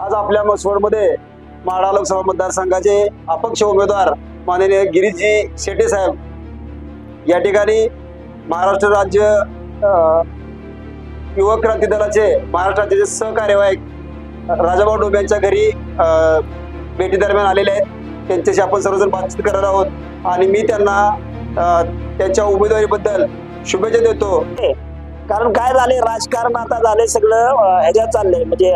आज आपल्या मसवडमध्ये माढा लोकसभा मतदारसंघाचे अपक्ष उमेदवार माननीय गिरीशजी शेटे साहेब. या ठिकाणी महाराष्ट्र राज्य युवक क्रांती दलाचे महाराष्ट्र राज्याचे सहकार्यवाहक राजाभाऊ डोबे यांच्या घरी भेटी दरम्यान आलेले आहेत. त्यांच्याशी आपण सर्वजण बातचीत करणार आहोत. आणि मी त्यांना त्यांच्या उमेदवारीबद्दल शुभेच्छा देतो. कारण काय झाले राजकारण आता झाले सगळं ह्याच्यात चाललंय. म्हणजे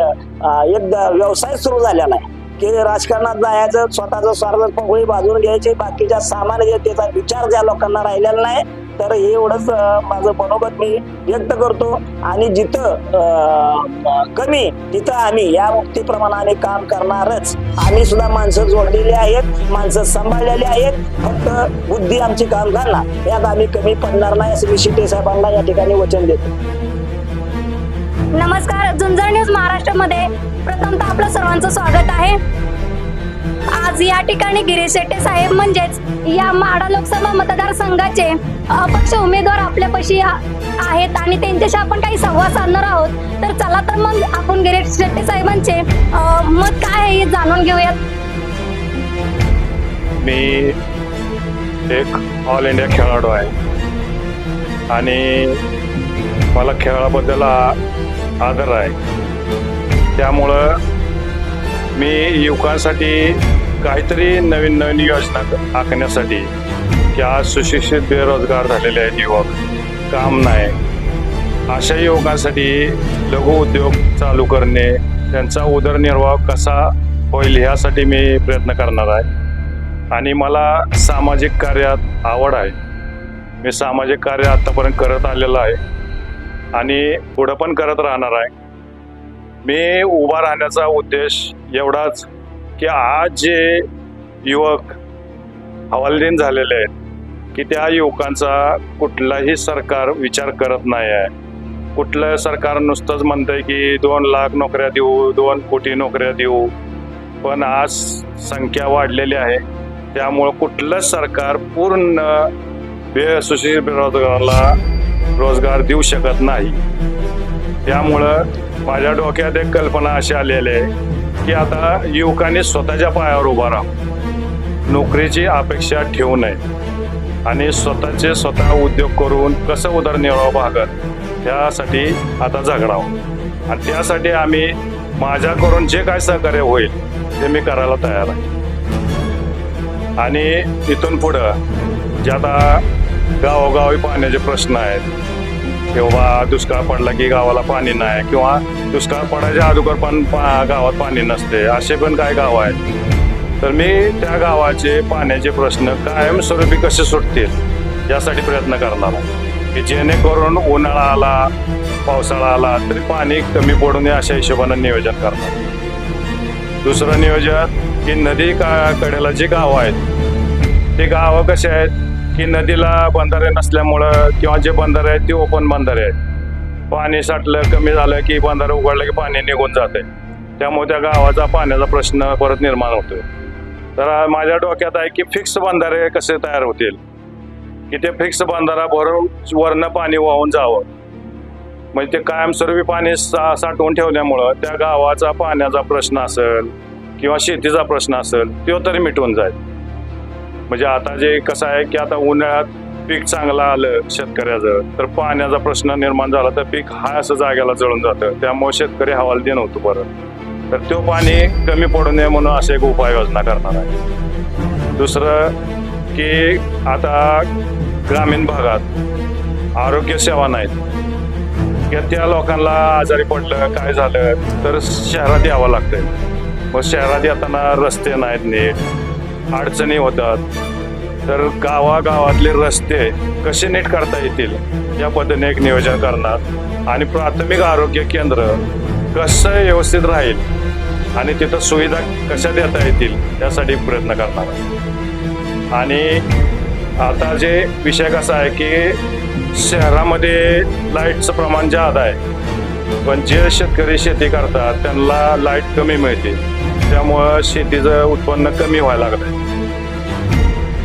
एक व्यवसाय सुरू झालेला आहे. की राजकारणात जायचं स्वतःचं स्वार्थ पगळी बाजून घ्यायची बाकीच्या सामान्य त्याचा विचार ज्या लोकांना राहिलेला नाही तर एवढंच माझं मनोगत मी व्यक्त करतो. आणि जिथं कमी तिथं आम्ही या मुक्तीप्रमाणाने काम करणारच. आम्ही सुद्धा माणसं जोडलेली आहेत माणसं सांभाळलेली आहेत. फक्त बुद्धी आमची काम करणार. यात आम्ही कमी पडणार नाही असं मी शिटे साहेबांना या ठिकाणी वचन देतो. नमस्कार झुंजर न्यूज महाराष्ट्रामध्ये. प्रथमतः आपलं सर्वांचं स्वागत आहे. आज या ठिकाणी गिरीश शेट्टी साहेब म्हणजेच या माडा लोकसभा मतदारसंघाचे अपक्ष उमेदवार आपल्यापाशी आहेत आणि त्यांच्याशी आपण काही संवाद साधणार आहोत. तर चला तर मग आपण गिरीश शेट्टी साहेबांचे मत काय आहे हे जाणून घेऊयात. मी एक ऑल इंडिया खेळाडू आहे. आणि मला खेळाबद्दल आदर आहे. त्यामुळं मी युवकांसाठी काहीतरी नवीन नवीन योजना आखण्यासाठी की आज सुशिक्षित बेरोजगार झालेले आहेत युवक. काम नाही. अशा युवकांसाठी लघु उद्योग चालू करणे त्यांचा उदरनिर्वाह कसा होईल ह्यासाठी मी प्रयत्न करणार आहे. आणि मला सामाजिक कार्यात आवड आहे. मी सामाजिक कार्य आत्तापर्यंत करत आलेलं आहे. आणि पुढं पण करत राहणार आहे. मी उभा राहण्याचा उद्देश एवढाच की आज जे युवक हवालदिन झालेले आहेत की त्या युवकांचा कुठलाही सरकार विचार करत नाही आहे. कुठलं सरकार नुसतंच म्हणतंय की दोन लाख नोकऱ्या देऊ दोन कोटी नोकऱ्या देऊ पण आज संख्या वाढलेली आहे. त्यामुळं कुठलं सरकार पूर्ण बे बेरोजगाराला रोजगार देऊ शकत नाही. त्यामुळं माझ्या डोक्यात एक कल्पना अशी आलेली आहे की आता युवकांनी स्वतःच्या पायावर उभा राहा. नोकरीची अपेक्षा ठेवू नये. आणि स्वतःचे स्वतः उद्योग करून कसं उदरनिर्वाह भागत त्यासाठी आता झगडावं आणि त्यासाठी आम्ही माझ्याकडून जे काय सहकार्य होईल ते मी करायला तयार आहे. आणि इथून पुढं जे आता गावोगावी पाण्याचे प्रश्न आहेत किंवा दुष्काळ पडला की गावाला पाणी नाही किंवा दुष्काळ पडायच्या अगोदर पण पा गावात पाणी नसते असे पण काही गाव आहेत. तर मी त्या गावाचे पाण्याचे प्रश्न कायमस्वरूपी कसे सुटतील यासाठी प्रयत्न करणार आहे. की जेणेकरून उन्हाळा आला पावसाळा आला तरी पाणी कमी पडू नये अशा हिशोबानं नियोजन करणार. दुसरं नियोजन की नदी का कडेला जी गावं आहेत ते गावं कसे आहेत? की नदीला बंधारे नसल्यामुळं किंवा जे बंधारे आहेत ते ओपन बंधारे आहेत. पाणी साठलं कमी झालं की बंधारे उघडलं की पाणी निघून जाते. त्यामुळे त्या गावाचा पाण्याचा प्रश्न परत निर्माण होतोय. तर माझ्या डोक्यात आहे की फिक्स बंधारे कसे तयार होतील? की ते फिक्स बंधारा भरून वरनं पाणी वाहून जावं. म्हणजे ते कायमस्वरूपी पाणी सा साठवून ठेवल्यामुळं त्या गावाचा पाण्याचा प्रश्न असेल किंवा शेतीचा प्रश्न असेल तो तरी मिटून जाईल. म्हणजे आता जे कसं आहे की आता उन्हाळ्यात पीक चांगलं आलं शेतकऱ्याचं तर पाण्याचा प्रश्न निर्माण झाला तर पीक हा असं जाग्याला जळून जातं. त्यामुळे शेतकरी हवालदिन होतो परत. तर तो पाणी कमी पडू नये म्हणून अशी एक उपाययोजना करणार आहे. दुसरं की आता ग्रामीण भागात आरोग्य सेवा नाहीत. की त्या लोकांना आजारी पडलं काय झालं तर शहरात यावं लागतंय. मग शहरात येताना रस्ते नाहीत नीट. अडचणी होतात. तर गावागावातले रस्ते कसे नीट करता येतील? या पद्धतीने एक नियोजन करणार. आणि प्राथमिक आरोग्य केंद्र कसं व्यवस्थित राहील? आणि तिथं सुविधा कशा देता येतील? यासाठी प्रयत्न करणार. आणि आता जे विषय कसा आहे की शहरामध्ये लाईटचं प्रमाण जादा आहे पण जे शेतकरी शेती करतात त्यांना लाइट कमी मिळते. त्यामुळं शेतीचं उत्पन्न कमी व्हायला लागलं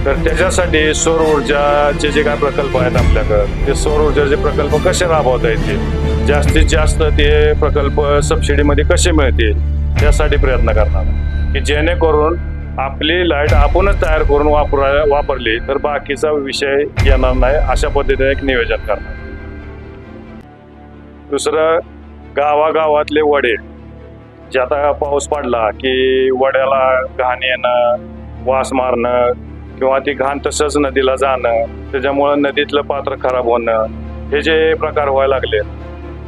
तर त्याच्यासाठी सौर ऊर्जाचे जे काय प्रकल्प आहेत आपल्याकडं ते सौर ऊर्जाचे प्रकल्प कसे राबवता येतील? जास्तीत जास्त ते प्रकल्प सबसिडीमध्ये कसे मिळतील? त्यासाठी प्रयत्न करणार. की जेणेकरून आपली लाइट आपणच तयार करून वापरा वापरली तर बाकीचा विषय येणार नाही अशा पद्धतीने एक नियोजन करणार. दुसरं गावागावातले वडे जे आता पाऊस पडला की वड्याला घाण येणं वास मारणं किंवा ती घाण तसंच नदीला जाणं त्याच्यामुळं नदीतलं पात्र खराब होणं हे जे प्रकार व्हायला लागले.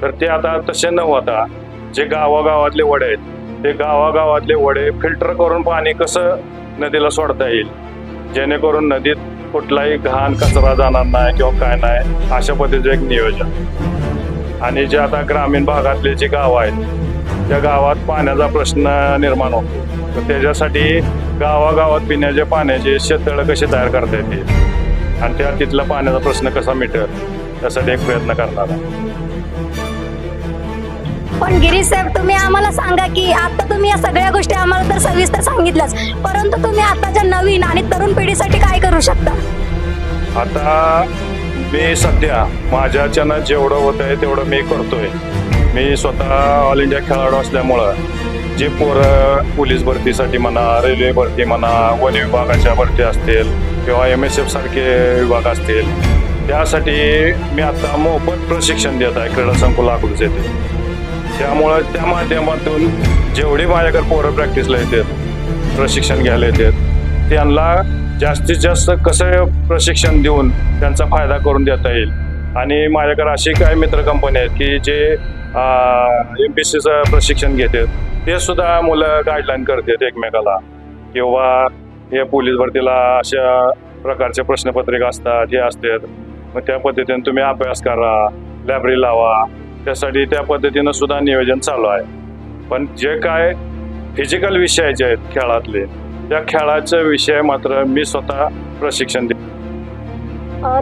तर ते आता तसे न होता जे गावागावातले वडे आहेत ते गावागावातले वडे फिल्टर करून पाणी कसं नदीला सोडता येईल? जेणेकरून नदीत कुठलाही घाण कचरा जाणार नाही किंवा काय नाही अशा पद्धतीचं एक नियोजन. आणि जे आता ग्रामीण भागातले जे गाव आहेत त्या गावात पाण्याचा प्रश्न निर्माण होतो. तर त्याच्यासाठी गावागावात पिण्याच्या पाण्याचे शेततळं कसे तयार करता येतील? आणि त्या तिथला पाण्याचा प्रश्न कसा मिटेल? त्यासाठी एक प्रयत्न करणार पण गिरीश साहेब तुम्ही आम्हाला सांगा की आता तुम्ही या सगळ्या गोष्टी आम्हाला तर सविस्तर सांगितल्याच. परंतु तुम्ही आताच्या नवीन आणि तरुण पिढीसाठी काय करू शकता? आता मी सध्या माझ्याच्यानं जेवढं होत आहे तेवढं मी करतोय. मी स्वतः ऑल इंडिया खेळाडू असल्यामुळं जे पोरं पोलीस भरतीसाठी म्हणा रेल्वे भरती म्हणा वन विभागाच्या भरती असतील किंवा एम एस एफ सारखे विभाग असतील त्यासाठी मी आता मोफत प्रशिक्षण देत आहे क्रीडा संकुल अकलूज येते त्यामुळं त्या माध्यमातून जेवढी माझ्याकडे पोरं प्रॅक्टिसला येतात प्रशिक्षण घ्यायला येतात त्यांना जास्तीत जास्त कसं प्रशिक्षण देऊन त्यांचा फायदा करून देता येईल. आणि माझ्याकडे अशी काही मित्र कंपनी आहेत की जे एम पी सीचं प्रशिक्षण घेतात ते सुद्धा मुलं गाईडलाईन करतात एकमेकाला. किंवा हे पोलीस भरतीला अशा प्रकारचे प्रश्नपत्रिका असतात हे असतात. मग त्या पद्धतीने तुम्ही अभ्यास करा लायब्ररी लावा. त्यासाठी त्या पद्धतीनं सुद्धा नियोजन चालू आहे. पण जे काय फिजिकल विषय जे आहेत खेळातले त्या खेळाचा विषय मात्र मी स्वतः प्रशिक्षण देतो.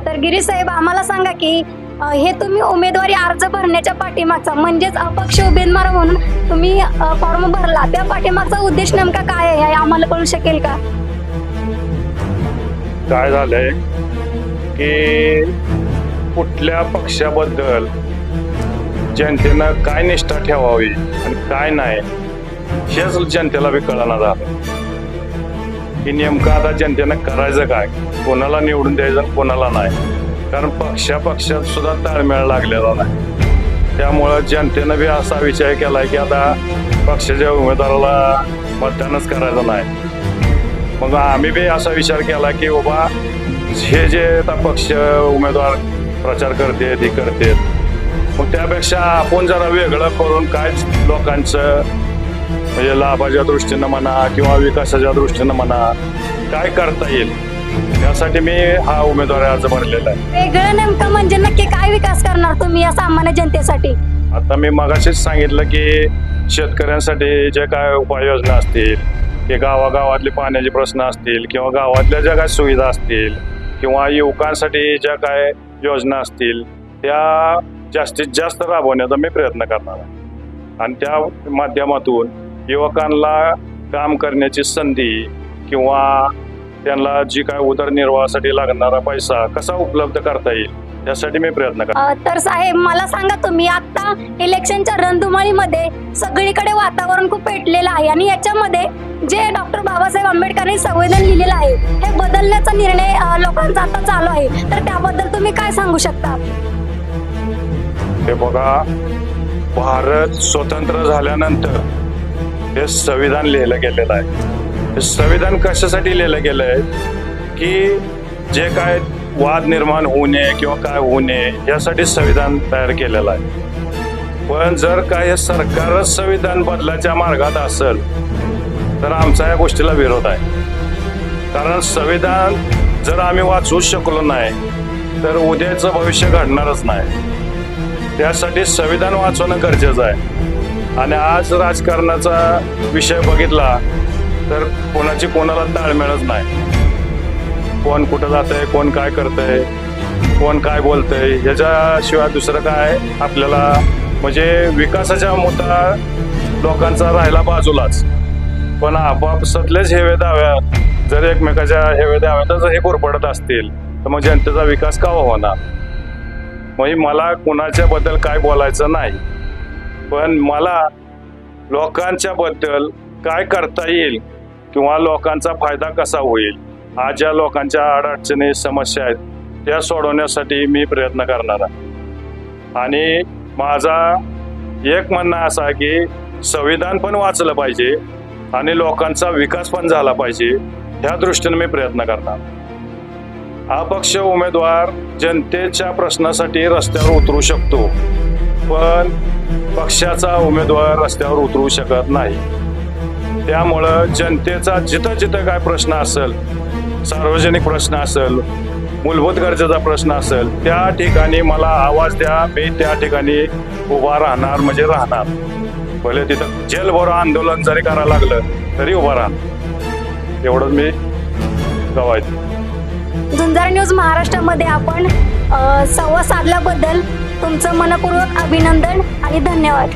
तर गिरीश साहेब आम्हाला सांगा की हे तुम्ही उमेदवारी अर्ज भरण्याच्या पाठीमागचा म्हणजेच अपक्ष उमेदवार म्हणून तुम्ही फॉर्म भरला. त्या पाठीमागचा उद्देश नेमका काय आहे? हे आम्हाला कळू शकेल का? काय झालंय की कुठल्या पक्षाबद्दल जनतेनं काय निष्ठा ठेवावी आणि काय नाही हेच जनतेला बी कळणार झालं की नेमकं आता जनतेनं करायचं काय? कोणाला निवडून द्यायचं कोणाला नाही? कारण पक्षा पक्षात सुद्धा ताळमेळ लागलेला नाही. त्यामुळं जनतेनं बी असा विचार केलाय की आता पक्षाच्या उमेदवाराला मतदानच करायचं नाही. मग आम्ही बी असा विचार केला की बाबा हे जे आता पक्ष उमेदवार प्रचार करते हे करते. मग त्यापेक्षा आपण जरा वेगळं करून काय लोकांचं म्हणजे लाभाच्या दृष्टीनं म्हणा किंवा विकासाच्या दृष्टीनं म्हणा काय करता येईल? यासाठी मी हा उमेदवार अर्ज भरलेला आहे. वेगळं नेमकं म्हणजे नक्की काय विकास करणार तुम्ही या सामान्य जनतेसाठी? आता मी मगाशीच सांगितलं की शेतकऱ्यांसाठी जे काय उपाययोजना असतील की गावागावातले पाण्याचे प्रश्न असतील किंवा गावातल्या ज्या काय सुविधा असतील किंवा युवकांसाठी ज्या काय योजना असतील त्या जास्तीत जास्त राबवण्याचा मी प्रयत्न करणार आहे. आणि त्या माध्यमातून युवकांना काम करण्याची संधी किंवा त्यांना जी काय उदरनिर्वाहासाठी लागणारा पैसा कसा उपलब्ध करता येईल यासाठी मी प्रयत्न करतो. तर साहेब मला सांगा तुम्ही आता इलेक्शनच्या रणधुमाळीमध्ये सगळीकडे वातावरण खूप पेटलेलं आहे आणि याच्यामध्ये जे डॉक्टर बाबासाहेब आंबेडकरांनी संविधान लिहिलेलं आहे हे बदलण्याचा निर्णय लोकांचा आता चालू आहे. तर त्याबद्दल तुम्ही काय सांगू शकता? हे बघा भारत स्वतंत्र झाल्यानंतर हे संविधान लिहिलं गेलेलं आहे. संविधान कशासाठी लिहिलं गेलं आहे की जे काय वाद निर्माण होऊ नये किंवा काय होऊ नये यासाठी संविधान तयार केलेलं आहे. पण जर काय सरकारच संविधान बदलाच्या मार्गात असेल तर आमचा या गोष्टीला विरोध आहे. कारण संविधान जर आम्ही वाचूच शकलो नाही तर उद्याचं भविष्य घडणारच नाही. त्यासाठी संविधान वाचवणं गरजेचं आहे. आणि आज राजकारणाचा विषय बघितला तर कोणाची कोणाला ताळमेळच नाही. कोण कुठं जातंय कोण काय करतंय कोण काय बोलतंय ह्याच्याशिवाय दुसरं काय आपल्याला म्हणजे विकासाच्या मुद्दा लोकांचा राहिला बाजूलाच. पण आपापसातलेच हेवे दाव्या जर एकमेकाच्या हेवे दाव्यातच हे कोरपडत असतील तर मग जनतेचा विकास का होणार? म्हणजे मला कुणाच्या बद्दल काय बोलायचं नाही. पण मला लोकांच्या बद्दल काय करता येईल किंवा लोकांचा फायदा कसा होईल आज ज्या लोकांच्या अडचणी समस्या आहेत त्या सोडवण्यासाठी मी प्रयत्न करणार आहे. आणि माझा एक म्हणणं असा आहे की संविधान पण वाचलं पाहिजे आणि लोकांचा विकास पण झाला पाहिजे ह्या दृष्टीने मी प्रयत्न करणार. अपक्ष उमेदवार जनतेच्या प्रश्नासाठी रस्त्यावर उतरू शकतो पण पक्षाचा उमेदवार रस्त्यावर उतरू शकत नाही. त्यामुळं जनतेचा जिथं जिथं काय प्रश्न असेल सार्वजनिक प्रश्न असेल मूलभूत गरजेचा प्रश्न असेल त्या ठिकाणी मला आवाज द्या मी त्या ठिकाणी उभा राहणार म्हणजे राहणार. भले तिथं जेलभर आंदोलन जरी करायला लागलं तरी उभा राहणार. एवढंच मी गवायचं झुंजार न्यूज महाराष्ट्रामध्ये आपण संवाद साधल्याबद्दल तुमचं मनपूर्वक अभिनंदन आणि धन्यवाद.